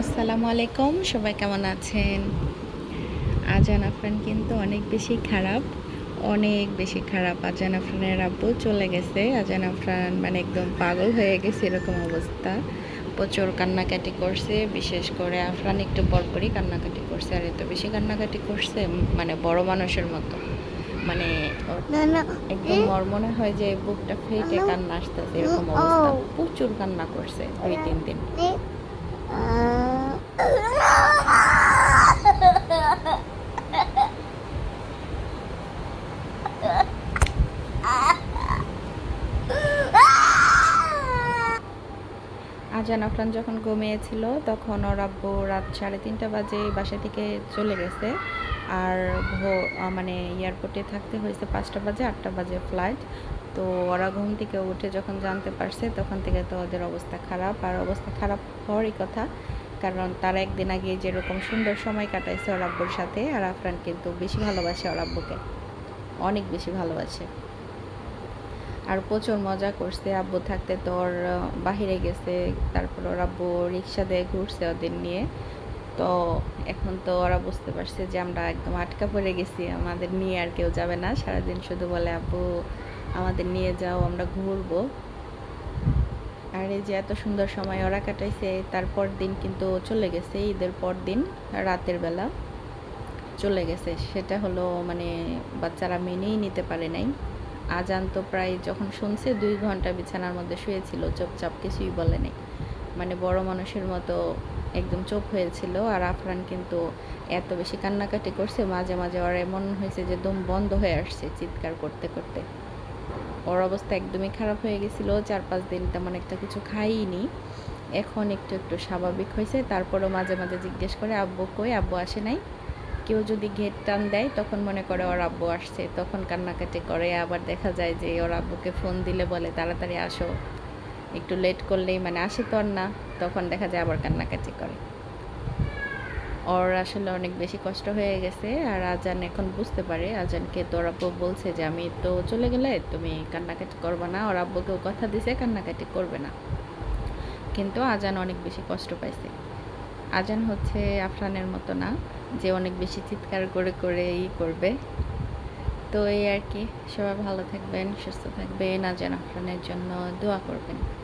আসসালামু আলাইকুম সবাই কেমন আছেন? আজান আফরান কিন্তু অনেক বেশি খারাপ অনেক বেশি খারাপ আজান আফরানের আব্বু চলে গেছে। আজান আফরান মানে একদম পাগল হয়ে গেছে এরকম অবস্থা। প্রচুর কান্নাকাটি করছে বিশেষ করে আফরান একটু পরপরই কান্নাকাটি করছে আর এত বেশি কান্নাকাটি করছে মানে বড় মানুষের মতো। মানে একদম মর মনে হয় যে বুকটা ফেটে কান্না আসতেছে এরকম অবস্থা। প্রচুর কান্না করছে দুই তিন দিন। আজান আফরান যখন ঘুমিয়েছিল, তখন ওর আব্বু রাত সাড়ে তিনটা বাজে বাসা থেকে চলে গেছে। আর মানে এয়ারপোর্টে থাকতে হয়েছে পাঁচটা বাজে, আটটা বাজে ফ্লাইট তো ওরা ঘুম থেকে উঠে যখন জানতে পারছে, তখন থেকে তো ওদের অবস্থা খারাপ। আর অবস্থা খারাপ হওয়ারই কথা, কারণ তারা একদিন আগে যেরকম সুন্দর সময় কাটাইছে ওর আব্বুর সাথে, আর আফরান কিন্তু বেশি ভালোবাসে ওর আব্বুকে। অনেক বেশি ভালোবাসে। আর প্রচুর মজা করছে। আব্বু থাকতে তো ওর বাহিরে গেছে, তারপর ওর আব্বু রিক্সা দিয়ে ঘুরছে ওদের নিয়ে। তো এখন তো ওরা বুঝতে পারছে যে আমরা একদম আটকা পড়ে গেছি, আমাদের নিয়ে আর কেউ যাবে না। সারাদিন শুধু বলে, আব্বু, আমাদের নিয়ে যাও, আমরা ঘুরবো। আর এই যে এত সুন্দর সময় ওরা কাটাইছে তারপর দিন কিন্তু চলে গেছে, ঈদের পর দিন, রাতের বেলা চলে গেছে। সেটা হলো মানে বাচ্চারা মেনেই নিতে পারে নাই। আজান তো প্রায় যখন শুনছে দুই ঘণ্টা বিছানার মধ্যে শুয়েছিল, চুপচাপ কিছুই বলে নাই। মানে বড় মানুষের মতো একদম চোখ হয়েছিল আর আফরান কিন্তু এত বেশি কান্নাকাটি করছে, মাঝে মাঝে ওর এমন হয়েছে যে দম বন্ধ হয়ে আসছে চিৎকার করতে করতে। ওর অবস্থা একদমই খারাপ হয়ে গেছিল চার পাঁচ দিন তেমন একটা কিছু খাইনি। এখন একটু একটু স্বাভাবিক হয়েছে, তারপরও মাঝে মাঝে জিজ্ঞেস করে, আব্বু কই? আব্বু আসে নাই? কেউ যদি গেট টান দেয়, তখন মনে করে ওর আব্বু আসছে। তখন কান্নাকাটি করে, আবার দেখা যায় যে ওর আব্বুকে ফোন দিলে বলে, তাড়াতাড়ি আসো। একটু লেট করলেই মানে আসে তো আর না। তখন দেখা যায় আবার কান্নাকাটি করে। ওর আসলে অনেক বেশি কষ্ট হয়ে গেছে আর আজান এখন বুঝতে পারে। আজানকে তো ওর আব্বু বলছে যে, আমি তো চলে গেলে তুমি কান্নাকাটি করবে না। ওর আব্বুকেও কথা দিছে, কান্নাকাটি করবে না। কিন্তু আজান অনেক বেশি কষ্ট পাইছে। আজান হচ্ছে আফরানের মতো না। যে অনেক বেশি চিৎকার করে করে ই করবে। তো এই আর কি। সবাই ভালো থাকবেন, সুস্থ থাকবেন আজান আফরানের জন্য দোয়া করবেন।